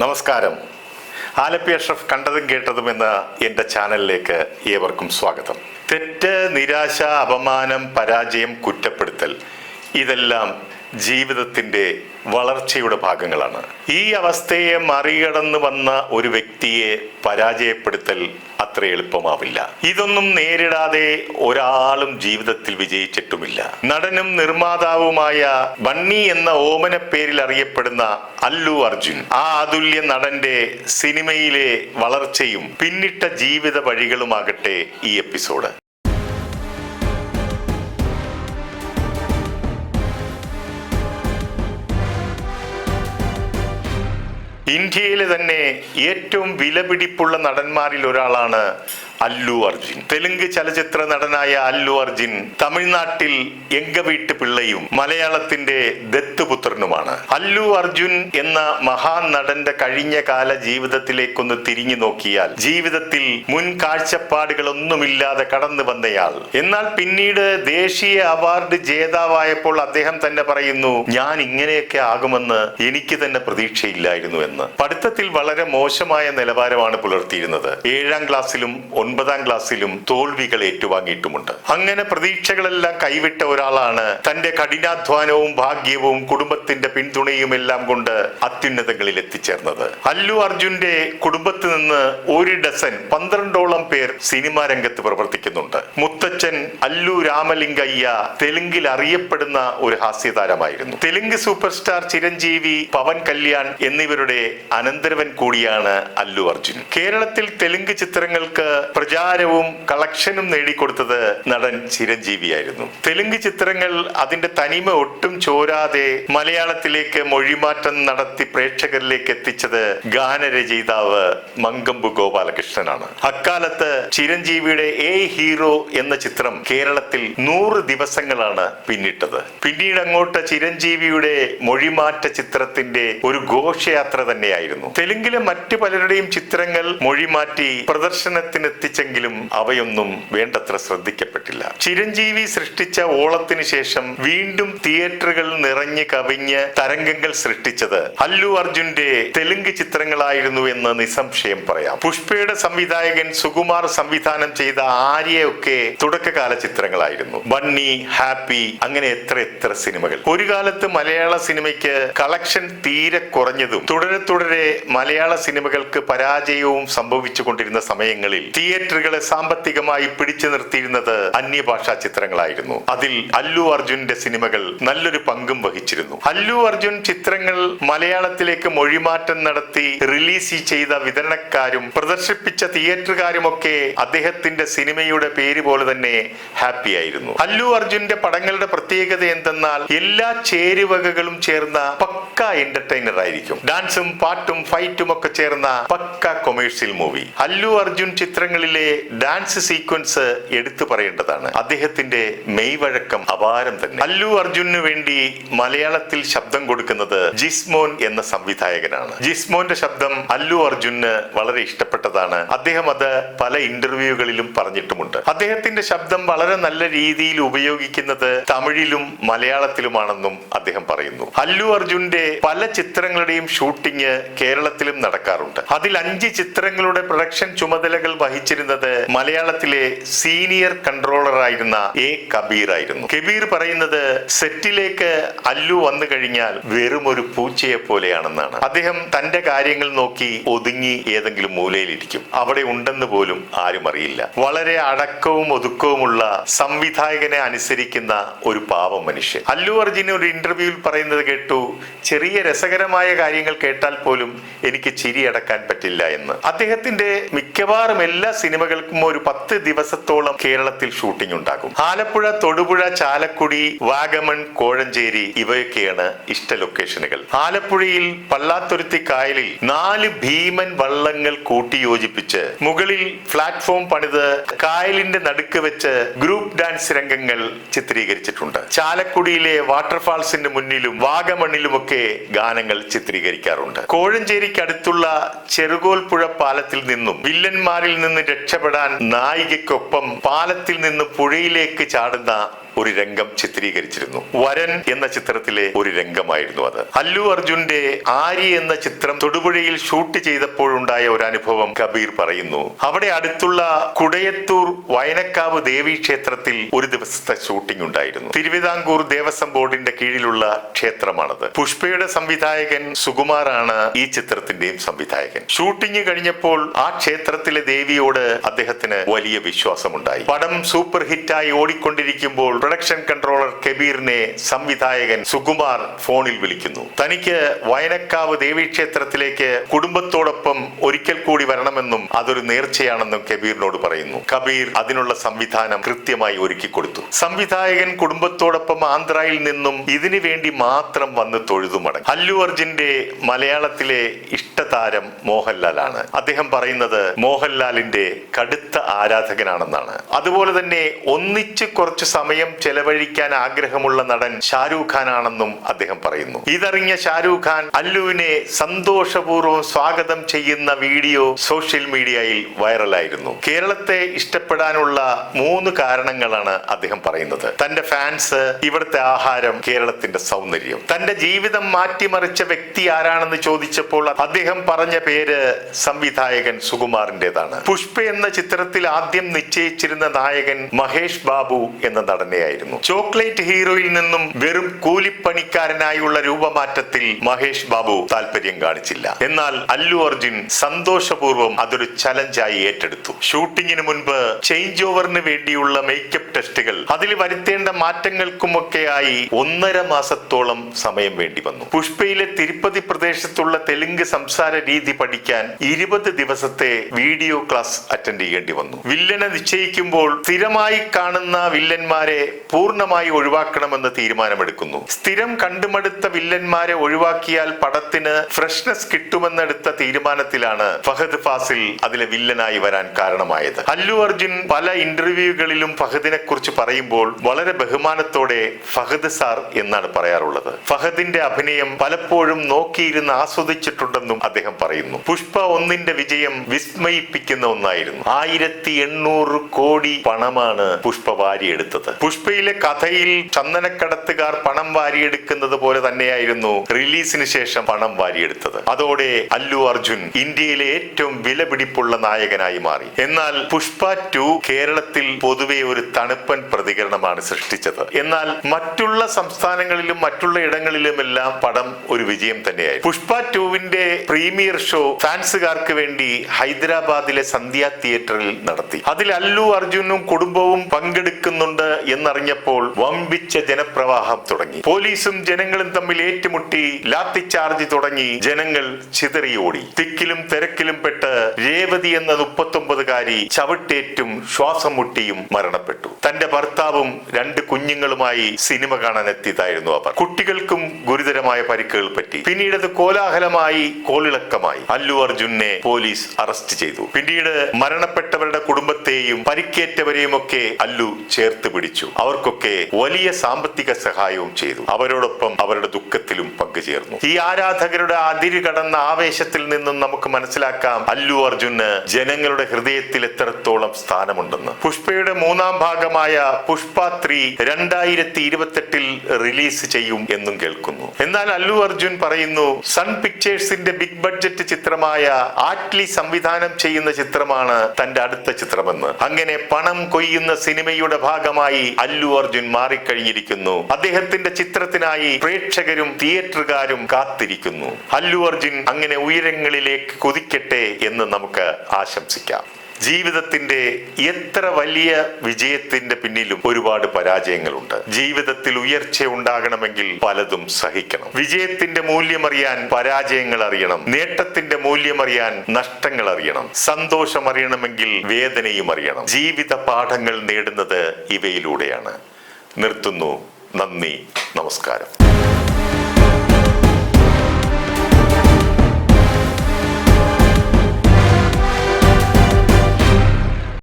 നമസ്കാരം. ആലപ്പി അഷ്റഫ് കണ്ടതും കേട്ടതും എന്ന എന്റെ ചാനലിലേക്ക് ഏവർക്കും സ്വാഗതം. തെറ്റ് നിരാശ അപമാനം പരാജയം കുറ്റപ്പെടുത്തൽ ഇതെല്ലാം ജീവിതത്തിന്റെ വളർച്ചയുടെ ഭാഗങ്ങളാണ്. ഈ അവസ്ഥയെ മറികടന്ന് വന്ന ഒരു വ്യക്തിയെ പരാജയപ്പെടുത്തൽ അത്ര എളുപ്പമാവില്ല. ഇതൊന്നും നേരിടാതെ ഒരാളും ജീവിതത്തിൽ വിജയിച്ചിട്ടുമില്ല. നടനും നിർമ്മാതാവുമായ ബണ്ണി എന്ന ഓമന പേരിൽ അറിയപ്പെടുന്ന അല്ലു അർജുൻ ആ അതുല്യ നടന്റെ സിനിമയിലെ വളർച്ചയും പിന്നിട്ട ജീവിത വഴികളുമാകട്ടെ ഈ എപ്പിസോഡ്. ഇന്ത്യയിലെ തന്നെ ഏറ്റവും വിലപിടിപ്പുള്ള നടന്മാരിൽ ഒരാളാണ് അല്ലു അർജുൻ. തെലുങ്ക് ചലച്ചിത്ര നടനായ അല്ലു അർജുൻ തമിഴ്നാട്ടിൽ എങ്കവീട്ട് പിള്ളയും മലയാളത്തിന്റെ ദത്തുപുത്രനുമാണ്. അല്ലു അർജുൻ എന്ന മഹാൻ നടന്റെ കഴിഞ്ഞ കാല ജീവിതത്തിലേക്കൊന്ന് തിരിഞ്ഞു നോക്കിയാൽ ജീവിതത്തിൽ മുൻ കാഴ്ചപ്പാടുകളൊന്നുമില്ലാതെ കടന്നു വന്നയാൾ. എന്നാൽ പിന്നീട് ദേശീയ അവാർഡ് ജേതാവായപ്പോൾ അദ്ദേഹം തന്നെ പറയുന്നു ഞാൻ ഇങ്ങനെയൊക്കെ ആകുമെന്ന് എനിക്ക് തന്നെ പ്രതീക്ഷയില്ലായിരുന്നു എന്ന്. പഠിത്തത്തിൽ വളരെ മോശമായ നിലവാരമാണ് പുലർത്തിയിരുന്നത്. ഏഴാം ക്ലാസ്സിലും ഒൻപതാം ക്ലാസ്സിലും തോൽവികൾ ഏറ്റുവാങ്ങിയിട്ടുമുണ്ട്. അങ്ങനെ പ്രതീക്ഷകളെല്ലാം കൈവിട്ട ഒരാളാണ് തന്റെ കഠിനാധ്വാനവും ഭാഗ്യവും കുടുംബത്തിന്റെ പിന്തുണയും എല്ലാം കൊണ്ട് അത്യുന്നതങ്ങളിൽ എത്തിച്ചേർന്നത്. അല്ലു അർജുന്റെ കുടുംബത്തിൽ നിന്ന് ഒരു ഡസൻ പന്ത്രണ്ടോളം പേർ സിനിമാ രംഗത്ത് പ്രവർത്തിക്കുന്നുണ്ട്. മുത്തച്ഛൻ അല്ലു രാമലിംഗയ്യ തെലുങ്കിൽ അറിയപ്പെടുന്ന ഒരു ഹാസ്യതാരമായിരുന്നു. തെലുങ്ക് സൂപ്പർ സ്റ്റാർ ചിരഞ്ജീവി പവൻ കല്യാൺ എന്നിവരുടെ അനന്തരവൻ കൂടിയാണ് അല്ലു അർജുൻ. കേരളത്തിൽ തെലുങ്ക് ചിത്രങ്ങൾക്ക് പ്രചാരവും കളക്ഷനും നേടിക്കൊടുത്തത് നടൻ ചിരഞ്ജീവിയായിരുന്നു. തെലുങ്ക് ചിത്രങ്ങൾ അതിന്റെ തനിമ ഒട്ടും ചോരാതെ മലയാളത്തിലേക്ക് മൊഴിമാറ്റം നടത്തി പ്രേക്ഷകരിലേക്ക് എത്തിച്ചത് ഗാനരചയിതാവ് മങ്കമ്പു ഗോപാലകൃഷ്ണനാണ്. അക്കാലത്ത് ചിരഞ്ജീവിയുടെ എ ഹീറോ എന്ന ചിത്രം കേരളത്തിൽ നൂറ് ദിവസങ്ങളാണ് പിന്നിട്ടത്. പിന്നീട് അങ്ങോട്ട് ചിരഞ്ജീവിയുടെ മൊഴിമാറ്റ ചിത്രത്തിന്റെ ഒരു ഘോഷയാത്ര തന്നെയായിരുന്നു. തെലുങ്കിലെ മറ്റു പലരുടെയും ചിത്രങ്ങൾ മൊഴിമാറ്റി പ്രദർശനത്തിനെത്തിച്ചെങ്കിലും അവയൊന്നും വേണ്ടത്ര ശ്രദ്ധിക്കപ്പെട്ടില്ല. ചിരഞ്ജീവി സൃഷ്ടിച്ച ഓളത്തിന് ശേഷം വീണ്ടും തിയേറ്ററുകൾ നിറഞ്ഞു കവിഞ്ഞ് തരംഗങ്ങൾ സൃഷ്ടിച്ചത് അല്ലു അർജുന്റെ തെലുങ്ക് ചിത്രങ്ങളായിരുന്നു എന്ന് നിസ്സംശയം പറയാം. പുഷ്പയുടെ സംവിധായകൻ സുകുമാർ സംവിധാനം ചെയ്ത ആര്യയൊക്കെ തുടക്കകാല ചിത്രങ്ങളായിരുന്നു. ബണ്ണി ഹാപ്പി അങ്ങനെ എത്ര എത്ര സിനിമകൾ. ഒരു കാലത്ത് മലയാള സിനിമയ്ക്ക് കളക്ഷൻ തീരെ കുറഞ്ഞതും തുടരെ തുടരെ മലയാള സിനിമകൾക്ക് പരാജയവും സംഭവിച്ചു കൊണ്ടിരുന്ന സമയങ്ങളിൽ തിയേറ്ററുകളെ സാമ്പത്തികമായി പിടിച്ചു നിർത്തിയിരുന്നത് അന്യഭാഷാ ചിത്രങ്ങളായിരുന്നു. അതിൽ അല്ലു അർജുന്റെ സിനിമകൾ നല്ലൊരു പങ്കും വഹിച്ചിരുന്നു. അല്ലു അർജുൻ ചിത്രങ്ങൾ മലയാളത്തിലേക്ക് മൊഴിമാറ്റം നടത്തി റിലീസ് ചെയ്ത വിതരണക്കാരും പ്രദർശിപ്പിച്ച തിയേറ്ററുകാരുമൊക്കെ അദ്ദേഹത്തിന്റെ സിനിമയുടെ പേര് പോലെ തന്നെ ഹാപ്പി ആയിരുന്നു. അല്ലു അർജുന്റെ പടങ്ങളുടെ പ്രത്യേകത എന്തെന്നാൽ എല്ലാ ചേരുവകകളും ചേർന്ന പക്ക എന്റർടൈനർ ആയിരിക്കും. ഡാൻസും പാട്ടും ഫൈറ്റും ഒക്കെ ചേർന്ന പക്ക കൊമേഴ്സ്യൽ മൂവി അല്ലു അർജുൻ ചിത്രങ്ങളിലെ ഡാൻസ് സീക്വൻസ് എടുത്തു പറയേണ്ടതാണ്. അദ്ദേഹത്തിന്റെ മെയ്വഴക്കം അപാരം തന്നെ. അല്ലു അർജുനു വേണ്ടി മലയാളത്തിൽ ശബ്ദം കൊടുക്കുന്നത് ജിസ്മോൻ എന്ന സംവിധായകനാണ്. ജിസ്മോന്റെ ശബ്ദം അല്ലു അർജുന് വളരെ ഇഷ്ടപ്പെട്ടതാണ്. അദ്ദേഹം അത് പല ഇന്റർവ്യൂകളിലും പറഞ്ഞിട്ടുമുണ്ട്. അദ്ദേഹത്തിന്റെ ശബ്ദം വളരെ നല്ല രീതിയിൽ ഉപയോഗിക്കുന്നത് തമിഴിലും മലയാളത്തിലുമാണെന്നും അദ്ദേഹം പറയുന്നു. അല്ലു അർജുന്റെ പല ചിത്രങ്ങളുടെയും ഷൂട്ടിംഗ് കേരളത്തിലും നടക്കാറുണ്ട്. അതിൽ അഞ്ച് ചിത്രങ്ങളുടെ പ്രൊഡക്ഷൻ ചുമതലകൾ വഹിച്ചിരുന്നത് മലയാളത്തിലെ സീനിയർ കൺട്രോളർ ആയിരുന്ന എ കബീർ ആയിരുന്നു കബീർ പറയുന്നത് സെറ്റിലേക്ക് അല്ലു വന്നു കഴിഞ്ഞാൽ വെറും ഒരു പൂച്ചയെ പോലെയാണെന്നാണ്. അദ്ദേഹം തന്റെ കാര്യങ്ങൾ നോക്കി ഒതുങ്ങി ഏതെങ്കിലും മൂലയിലിരിക്കും. അവിടെ ഉണ്ടെന്ന് പോലും ആരും അറിയില്ല. വളരെ അടക്കവും ഒതുക്കവുമുള്ള സംവിധായകനെ അനുസരിക്കുന്ന ഒരു പാവം മനുഷ്യൻ. അല്ലു അർജുൻ ഒരു ഇന്റർവ്യൂവിൽ പറയുന്നത് കേട്ടു ചെറിയ രസകരമായ കാര്യങ്ങൾ കേട്ടാൽ പോലും എനിക്ക് ചിരി അടക്കാൻ പറ്റില്ല എന്ന്. അദ്ദേഹത്തിന്റെ മിക്കവാറും എല്ലാ സിനിമകൾക്കും ഒരു പത്ത് ദിവസത്തോളം കേരളത്തിൽ ഷൂട്ടിംഗ് ഉണ്ടാകും. ആലപ്പുഴ തൊടുപുഴ ചാലക്കുടി വാഗമൺ കോഴഞ്ചേരി ഇവയൊക്കെയാണ് ഇഷ്ട ലൊക്കേഷനുകൾ ആലപ്പുഴയിൽ പള്ളാത്തുരുത്തി കായലിൽ നാല് ഭീമൻ വള്ളങ്ങൾ കൂട്ടിയോജിപ്പിച്ച് മുകളിൽ പ്ലാറ്റ്ഫോം പണിത് കായലിന്റെ നടുക്ക് വെച്ച് ഗ്രൂപ്പ് ഡാൻസ് രംഗങ്ങൾ ചിത്രീകരിച്ചിട്ടുണ്ട്. ചാലക്കുടിയിലെ വാട്ടർഫാൾസിന്റെ മുന്നിലും വാഗമണ്ണിലുമൊക്കെ ഗാനങ്ങൾ ചിത്രീകരിക്കാറുണ്ട്. കോഴഞ്ചേരിക്കടുത്തുള്ള ചെറുകോൽപ്പുഴ പാലത്തിൽ നിന്നും വില്ലന്മാരിൽ നിന്ന് രക്ഷപ്പെടാൻ നായികയ്ക്കൊപ്പം പാലത്തിൽ നിന്ന് പുഴയിലേക്ക് ചാടുന്ന ഒരു രംഗം ചിത്രീകരിച്ചിരുന്നു. വരൻ എന്ന ചിത്രത്തിലെ ഒരു രംഗമായിരുന്നു അത്. അല്ലു അർജുന്റെ ആര്യ എന്ന ചിത്രം തൊടുപുഴയിൽ ഷൂട്ട് ചെയ്തപ്പോഴുണ്ടായ ഒരു അനുഭവം കബീർ പറയുന്നു. അവിടെ അടുത്തുള്ള കുടയത്തൂർ വയനക്കാവ് ദേവി ക്ഷേത്രത്തിൽ ഒരു ദിവസത്തെ ഷൂട്ടിംഗ് ഉണ്ടായിരുന്നു. തിരുവിതാംകൂർ ദേവസ്വം ബോർഡിന്റെ കീഴിലുള്ള ക്ഷേത്രമാണത്. പുഷ്പയുടെ സംവിധായകൻ സുകുമാറാണ് ഈ ചിത്രത്തിന്റെയും സംവിധായകൻ. ഷൂട്ടിംഗ് കഴിഞ്ഞപ്പോൾ ആ ക്ഷേത്രത്തിലെ ദേവിയോട് അദ്ദേഹത്തിന് വലിയ വിശ്വാസമുണ്ടായി. പടം സൂപ്പർ ഹിറ്റായി ഓടിക്കൊണ്ടിരിക്കുമ്പോൾ പ്രൊഡക്ഷൻ കൺട്രോളർ കബീറിനെ സംവിധായകൻ സുകുമാർ ഫോണിൽ വിളിക്കുന്നു. തനിക്ക് വയനക്കാവ് ദേവീക്ഷേത്രത്തിലേക്ക് കുടുംബത്തോടൊപ്പം ഒരിക്കൽ കൂടി വരണമെന്നും അതൊരു നേർച്ചയാണെന്നും കബീറിനോട് പറയുന്നു. കബീർ അതിനുള്ള സംവിധാനം കൃത്യമായി ഒരുക്കി കൊടുത്തു. സംവിധായകൻ കുടുംബത്തോടൊപ്പം ആന്ധ്രയിൽ നിന്നും ഇതിനു വേണ്ടി മാത്രം വന്ന് തൊഴുതു മടങ്ങി. അല്ലു അർജുന്റെ മലയാളത്തിലെ ഇഷ്ടതാരം മോഹൻലാലാണ്. അദ്ദേഹം പറയുന്നത് മോഹൻലാലിന്റെ കടുത്ത ആരാധകനാണെന്നാണ്. അതുപോലെ തന്നെ ഒന്നിച്ച് കുറച്ച് സമയം ചെലവഴിക്കാൻ ആഗ്രഹമുള്ള നടൻ ഷാരൂഖ് ഖാൻ ആണെന്നും അദ്ദേഹം പറയുന്നു. ഇതറിഞ്ഞ ഷാരൂഖ് ഖാൻ അല്ലുവിനെ സന്തോഷപൂർവം സ്വാഗതം ചെയ്യുന്ന വീഡിയോ സോഷ്യൽ മീഡിയയിൽ വൈറലായിരുന്നു. കേരളത്തെ ഇഷ്ടപ്പെടാനുള്ള മൂന്ന് കാരണങ്ങളാണ് അദ്ദേഹം പറയുന്നത്. തന്റെ ഫാൻസ് ഇവിടുത്തെ ആഹാരം കേരളത്തിന്റെ സൗന്ദര്യം. തന്റെ ജീവിതം മാറ്റിമറിച്ച വ്യക്തി ആരാണെന്ന് ചോദിച്ചപ്പോൾ അദ്ദേഹം പറഞ്ഞ പേര് സംവിധായകൻ സുകുമാറിന്റേതാണ് പുഷ്പ എന്ന ചിത്രത്തിൽ ആദ്യം നിശ്ചയിച്ചിരുന്ന നായകൻ മഹേഷ് ബാബു എന്ന നടനെയായിരുന്നു ചോക്ലേറ്റ് ഹീറോയിൽ നിന്നും വെറും കൂലിപ്പണിക്കാരനായുള്ള രൂപമാറ്റത്തിൽ മഹേഷ് ബാബു താല്പര്യം കാണിച്ചില്ല. എന്നാൽ അല്ലു അർജുൻ സന്തോഷപൂർവം അതൊരു ചലഞ്ചായി ഏറ്റെടുത്തു. ഷൂട്ടിങ്ങിന് മുൻപ് ചേഞ്ച് ഓവറിന് വേണ്ടിയുള്ള മേക്കപ്പ് ടെസ്റ്റുകൾ അതിൽ വരുത്തേണ്ട മാറ്റങ്ങൾക്കുമൊക്കെയായി ഒന്നര മാസത്തോളം സമയം വേണ്ടി വന്നു. പുഷ്പയിലെ തിരുപ്പതി പ്രദേശത്തുള്ള തെലുങ്ക് സംസാര രീതി പഠിക്കാൻ ഇരുപത് ദിവസത്തെ വീഡിയോ ക്ലാസ് അറ്റൻഡ് ചെയ്യേണ്ടി വന്നു. വില്ലനെ നിശ്ചയിക്കുമ്പോൾ സ്ഥിരമായി കാണുന്ന വില്ലന്മാരെ പൂർണമായി ഒഴിവാക്കണമെന്ന് തീരുമാനമെടുക്കുന്നു. സ്ഥിരം കണ്ടുമടുത്ത വില്ലന്മാരെ ഒഴിവാക്കിയാൽ പടത്തിന് ഫ്രഷ്നെസ് കിട്ടുമെന്നെടുത്ത തീരുമാനത്തിലാണ് ഫഹദ് ഫാസിൽ അതിലെ വില്ലനായി വരാൻ കാരണമായത്. അല്ലു അർജുൻ പല ഇന്റർവ്യൂകളിലും ഫഹദിനെ കുറിച്ച് പറയുമ്പോൾ വളരെ ബഹുമാനത്തോടെ ഫഹദ് സാർ എന്നാണ് പറയാറുള്ളത്. ഫഹദിന്റെ അഭിനയം പലപ്പോഴും നോക്കിയിരുന്ന് ആസ്വദിച്ചിട്ടുണ്ടെന്നും അദ്ദേഹം പറയുന്നു. പുഷ്പ ഒന്നിന്റെ വിജയം വിസ്മയിപ്പിക്കുന്ന ഒന്നായിരുന്നു. ആയിരത്തി എണ്ണൂറ് കോടി പണമാണ് പുഷ്പ വാരിയെടുത്തത്. പുഷ്പയിലെ കഥയിൽ ചന്ദനക്കടത്തുകാർ പണം വാരിയെടുക്കുന്നത് പോലെ തന്നെയായിരുന്നു റിലീസിന് ശേഷം പണം വാരിയെടുത്തത്. അതോടെ അല്ലു അർജുൻ ഇന്ത്യയിലെ ഏറ്റവും വിലപിടിപ്പുള്ള നായകനായി മാറി. എന്നാൽ പുഷ്പ ടു കേരളത്തിൽ പൊതുവെ ഒരു തണുപ്പൻ പ്രതികരണമാണ് സൃഷ്ടിച്ചത്. എന്നാൽ മറ്റുള്ള സംസ്ഥാനങ്ങളിലും മറ്റുള്ള ഇടങ്ങളിലുമെല്ലാം പടം ഒരു വിജയം തന്നെയായി പുഷ്പ ടുവിന്റെ പ്രീമിയർ ഷോ ഫാൻസുകാർക്ക് വേണ്ടി ഹൈദരാബാദിലെ സന്ധ്യ തിയേറ്ററിൽ നടത്തി. അതിൽ അല്ലു അർജുനും കുടുംബവും പങ്കെടുക്കുന്നുണ്ട് എന്നറിഞ്ഞപ്പോൾ വമ്പിച്ച ജനപ്രവാഹം തുടങ്ങി. പോലീസും ജനങ്ങളും തമ്മിൽ ഏറ്റുമുട്ടി ലാത്തിച്ചാർജ് തുടങ്ങി ജനങ്ങൾ ചിതറിയോടി. തിക്കിലും തിരക്കിലും പെട്ട് രേവതി എന്ന മുപ്പത്തൊമ്പതുകാരി ചവിട്ടേറ്റും ശ്വാസം മുട്ടിയും മരണപ്പെട്ടു. തന്റെ ഭർത്താവും രണ്ട് കുഞ്ഞുങ്ങളുമായി സിനിമ കാണാൻ എത്തിയതായിരുന്നു അവർ. കുട്ടികൾക്കും ഗുരുതരമായ പരിക്കുകൾ പറ്റി. പിന്നീട് അത് കോലാഹലമായി കോളിളക്കമായി. അല്ലു അർജുനെ പോലീസ് അറസ്റ്റ് ചെയ്തു. പിന്നീട് മരണപ്പെട്ടവരുടെ കുടുംബത്തെയും പരിക്കേറ്റവരെയും ഒക്കെ അല്ലു ചേർത്ത് പിടിച്ചു. അവർക്കൊക്കെ വലിയ സാമ്പത്തിക സഹായവും ചെയ്തു. അവരോടൊപ്പം അവരുടെ ദുഃഖത്തിലും പങ്കുചേർന്നു. ഈ ആരാധകരുടെ അതിര് കടന്ന ആവേശത്തിൽ നിന്നും നമുക്ക് മനസ്സിലാക്കാം അല്ലു അർജുന് ജനങ്ങളുടെ ഹൃദയത്തിൽ എത്രത്തോളം സ്ഥാനമുണ്ടെന്ന്. പുഷ്പയുടെ മൂന്നാം ഭാഗമായ പുഷ്പ ത്രീ രണ്ടായിരത്തി ഇരുപത്തെട്ടിൽ റിലീസ് ചെയ്യും എന്നും കേൾക്കുന്നു. എന്നാൽ അല്ലു അർജുൻ പറയുന്നു സൺ പിക്ചേഴ്സിന്റെ ബിഗ് ബഡ്ജറ്റ് ചിത്രമായ ആറ്റ്ലി സംവിധാനം ചെയ്യുന്ന ചിത്രമാണ് തന്റെ അടുത്ത ചിത്രമെന്ന്. അങ്ങനെ പണം കൊയ്യുന്ന സിനിമയുടെ ഭാഗമായി അല്ലു അർജുൻ മാറിക്കഴിഞ്ഞിരിക്കുന്നു. അദ്ദേഹത്തിന്റെ ചിത്രത്തിനായി പ്രേക്ഷകരും തിയേറ്ററുകാരും കാത്തിരിക്കുന്നു. അല്ലു അർജുൻ അങ്ങനെ ഉയരങ്ങളിലേക്ക് കൊതിക്കട്ടെ എന്ന് നമുക്ക് ആശംസിക്കാം. ജീവിതത്തിന്റെ എത്ര വലിയ വിജയത്തിന്റെ പിന്നിലും ഒരുപാട് പരാജയങ്ങളുണ്ട്. ജീവിതത്തിൽ ഉയർച്ച ഉണ്ടാകണമെങ്കിൽ പലതും സഹിക്കണം. വിജയത്തിന്റെ മൂല്യമറിയാൻ പരാജയങ്ങൾ അറിയണം. നേട്ടത്തിന്റെ മൂല്യമറിയാൻ നഷ്ടങ്ങൾ അറിയണം. സന്തോഷം അറിയണമെങ്കിൽ വേദനയും അറിയണം. ജീവിത പാഠങ്ങൾ നേടുന്നത് ഇവയിലൂടെയാണ്. നിർത്തുന്നു. നന്ദി. നമസ്കാരം.